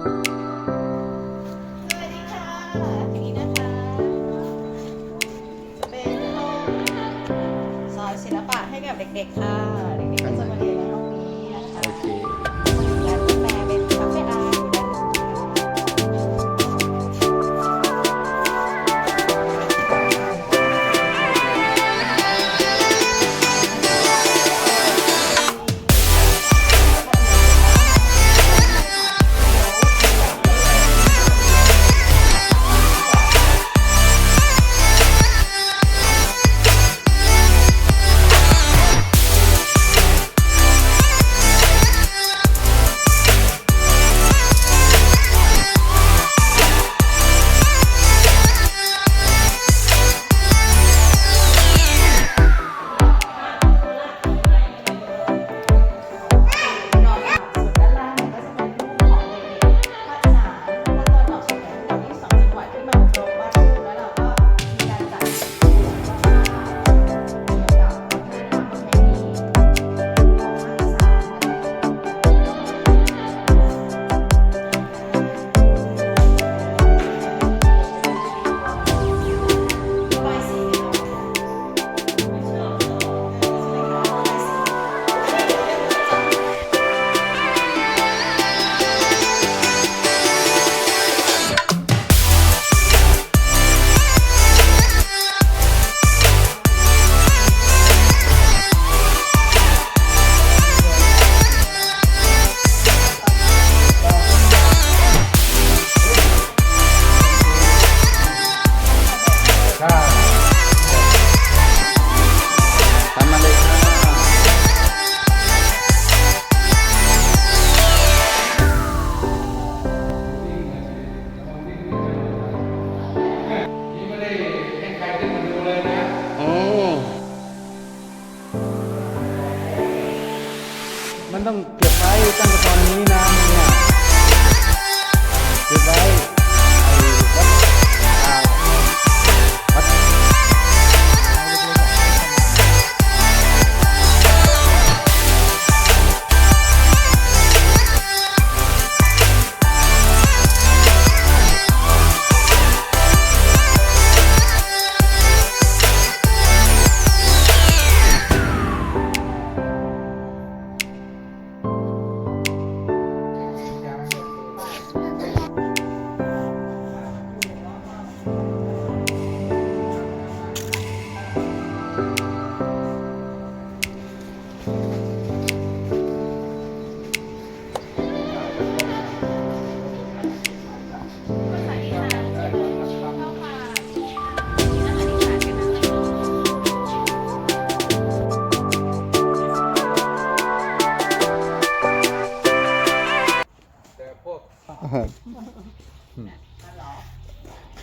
สวัสดีค่ะอันนี้นะคะเป็นห้นศิลปะให้กัเด็กๆค่ะ มันต้องเก็บไว้ตั้งแต่ตอนนี้นะเนี่ย ahead.